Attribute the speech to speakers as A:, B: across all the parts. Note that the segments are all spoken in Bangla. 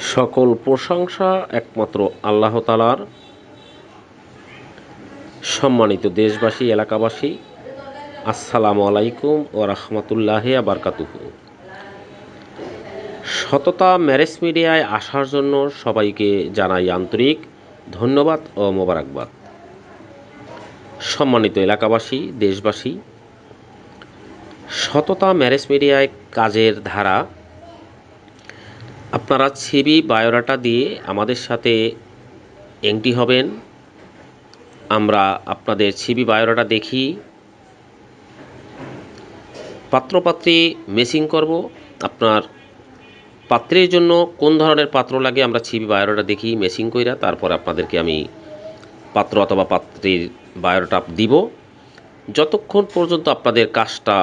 A: সকল প্রশংসা একমাত্র আল্লাহ তালার সম্মানিত দেশবাসী, এলাকাবাসী, আসসালামু আলাইকুম ও রহমতুল্লাহ আবরকাতুহু সততা ম্যারেজ মিডিয়ায় আসার জন্য সবাইকে জানাই আন্তরিক ধন্যবাদ ও মোবারকবাদ। সম্মানিত এলাকাবাসী, দেশবাসী, সততা ম্যারেজ মিডিয়ায় কাজের ধারা আপনারা সিবি বায়োডাটা দিয়ে আমাদের সাথে এন্ট্রি হবেন। আমরা আপনাদের সিবি বায়োডাটা দেখি। পাত্রপাত্রী মেসিং করব। আপনার পাত্রের জন্য কোন ধরনের পাত্র লাগে আমরা ছিবি বায়োডাটা দেখি মেসিং কইরা তারপর আপনাদেরকে আমি পাত্র অথবা পাত্রের বায়োডাটা দিব। যতক্ষণ পর্যন্ত আপনাদের কাজটা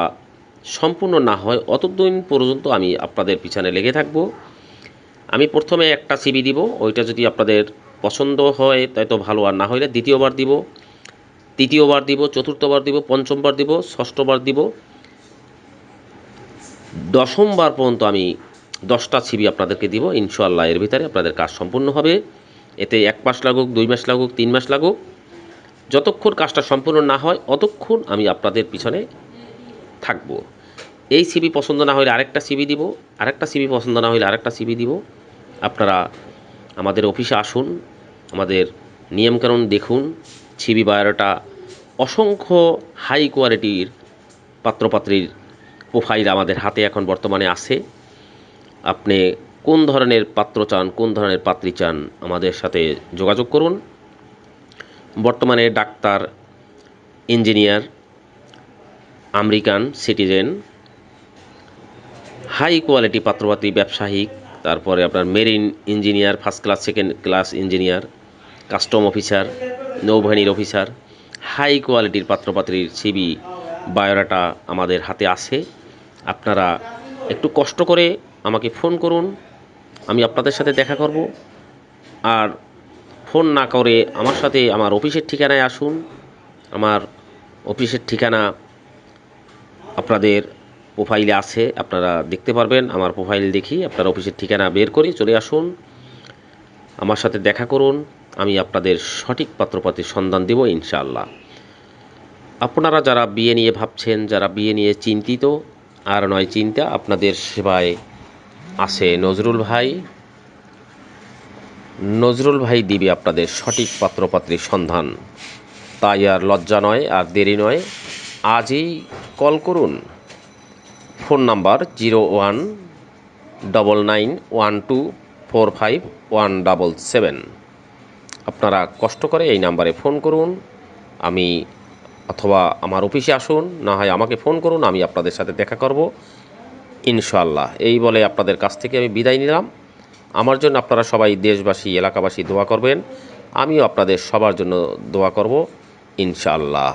A: সম্পূর্ণ না হয় অতদিন পর্যন্ত আমি আপনাদের পিছনে লেগে থাকব। আমি প্রথমে একটা সিবি দিব, ওইটা যদি আপনাদের পছন্দ হয়, তাই তো ভালো। আর না হলে দ্বিতীয়বার দিব, তৃতীয়বার দিব, চতুর্থবার দিব, পঞ্চমবার দিব, ষষ্ঠবার দিব। দশমবার পর্যন্ত আমি দশটা সিবি আপনাদেরকে দিব ইনশাল্লাহ এর ভিতরে আপনাদের কাজ সম্পূর্ণ হবে। এতে এক মাস লাগুক, দুই মাস লাগুক, তিন মাস লাগুক। যতক্ষণ কাজটা সম্পূর্ণ না হয়, অতক্ষণ আমি আপনাদের পিছনে থাকব। এই সিবি পছন্দ না হলে আরেকটা সিবি দিব, আরেকটা সিবি পছন্দ না হলে আরেকটা সিবি দিব। আপনারা আমাদের অফিসে আসুন, আমাদের নিয়মকানুন দেখুন। সিবি বায়োটা অসংখ্য হাই কোয়ালিটির পাত্রপাত্রীর প্রোফাইল আমাদের হাতে এখন বর্তমানে আছে। আপনি কোন ধরনের পাত্র চান, কোন ধরনের পাত্রী চান, আমাদের সাথে যোগাযোগ করুন। বর্তমানে doctor engineer American citizen high quality পাত্রপাতি ব্যবসায়িক তারপরে আপনার marine engineer first class second class engineer custom officer নৌবাহিনীর অফিসার হাই কোয়ালিটির পাত্রপাত্রীর সিবি বায়োডাটা আমাদের হাতে আছে। আপনারা একটু কষ্ট করে আমাকে ফোন করুন, আমি আপনাদের সাথে দেখা করব। আর ফোন না করে আমার সাথে আমার অফিসের ঠিকানায় আসুন। আমার অফিসের ঠিকানা আপনাদের প্রোফাইলে আছে, আপনারা দেখতে পারবেন। আমার প্রোফাইল দেখি, আপনার অফিসের ঠিকানা বের করে চলে আসুন। আমার সাথে দেখা করুন, আমি আপনাদের সঠিক পাত্রপাতির সন্ধান দেব, ইনশাআল্লাহ। আপনারা যারা বিয়ে নিয়ে ভাবছেন, যারা বিয়ে নিয়ে চিন্তিত, আর নয় চিন্তা, আপনাদের সেবায় আছে নজরুল ভাই। নজরুল ভাই দিবে আপনাদের সঠিক পাত্রপাত্রীর সন্ধান। তাই আর লজ্জা নয়, আর দেরি নয়। আজই কল করুন। Phone number zero one double nine one two four five one double seven. আপনারা কষ্ট করে এই নাম্বারে ফোন করুন, আমি অথবা আমার অফিসে আসুন, না হয় আমাকে ফোন করুন, আমি আপনাদের সাথে দেখা করব। ইনশাল্লাহ এই বলে আপনাদের কাছ থেকে আমি বিদায় নিলাম। আমার জন্য আপনারা সবাই দেশবাসী, এলাকাবাসী দোয়া করবেন, আমিও আপনাদের সবার জন্য দোয়া করব, ইনশাআল্লাহ।